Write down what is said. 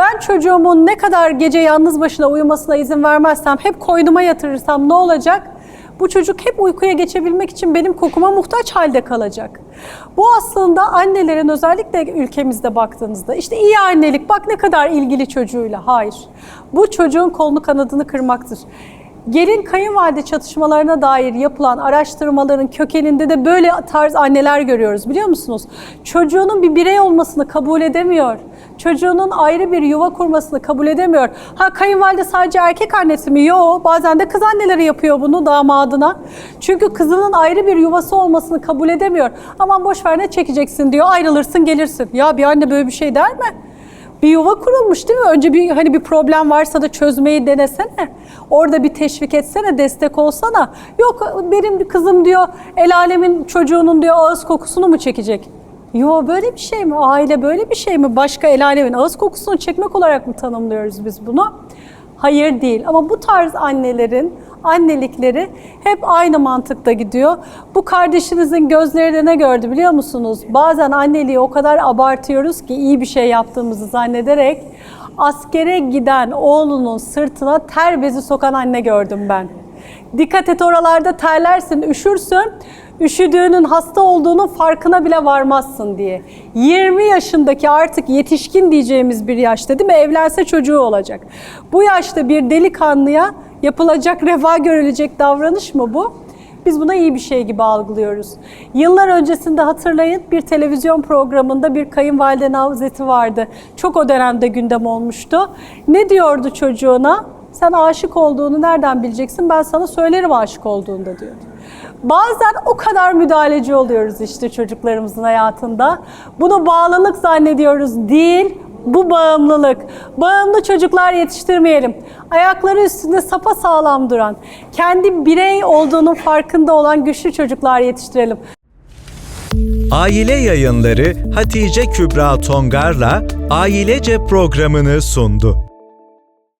Ben çocuğumun ne kadar gece yalnız başına uyumasına izin vermezsem, hep koynuma yatırırsam ne olacak? Bu çocuk hep uykuya geçebilmek için benim kokuma muhtaç halde kalacak. Bu aslında annelerin özellikle ülkemizde baktığınızda işte iyi annelik bak ne kadar ilgili çocuğuyla. Hayır. Bu çocuğun kolunu kanadını kırmaktır. Gelin kayınvalide çatışmalarına dair yapılan araştırmaların kökeninde de böyle tarz anneler görüyoruz biliyor musunuz? Çocuğunun bir birey olmasını kabul edemiyor. Çocuğunun ayrı bir yuva kurmasını kabul edemiyor. Ha kayınvalide sadece erkek annesi mi? Yok. Bazen de kız anneleri yapıyor bunu damadına. Çünkü kızının ayrı bir yuvası olmasını kabul edemiyor. Aman boş ver ne çekeceksin diyor. Ayrılırsın gelirsin. Ya bir anne böyle bir şey der mi? Bir yuva kurulmuş değil mi? Önce bir hani bir problem varsa da çözmeyi denesene. Orada bir teşvik etsene, destek olsana. Yok benim kızım diyor el alemin çocuğunun diyor ağız kokusunu mu çekecek? Yo böyle bir şey mi? Aile böyle bir şey mi? Başka el alemin ağız kokusunu çekmek olarak mı tanımlıyoruz biz bunu? Hayır değil ama bu tarz annelerin annelikleri hep aynı mantıkta gidiyor. Bu kardeşinizin gözlerinde ne gördü biliyor musunuz? Bazen anneliği o kadar abartıyoruz ki iyi bir şey yaptığımızı zannederek askere giden oğlunun sırtına ter bezi sokan anne gördüm ben. Dikkat et oralarda terlersin, üşürsün. Üşüdüğünün hasta olduğunun farkına bile varmazsın diye. 20 yaşındaki artık yetişkin diyeceğimiz bir yaşta değil mi? Evlense çocuğu olacak. Bu yaşta bir delikanlıya yapılacak reva görülecek davranış mı bu? Biz buna iyi bir şey gibi algılıyoruz. Yıllar öncesinde hatırlayın bir televizyon programında bir kayınvalide navzeti vardı. Çok o dönemde gündem olmuştu. Ne diyordu çocuğuna? Sen aşık olduğunu nereden bileceksin? Ben sana söylerim aşık olduğunda diyordu. Bazen o kadar müdahaleci oluyoruz işte çocuklarımızın hayatında. Bunu bağlılık zannediyoruz. Değil, bu bağımlılık. Bağımlı çocuklar yetiştirmeyelim. Ayakları üstünde sapa sağlam duran, kendi birey olduğunun farkında olan güçlü çocuklar yetiştirelim. Aile yayınları Hatice Kübra Tongar'la Ailece programını sundu.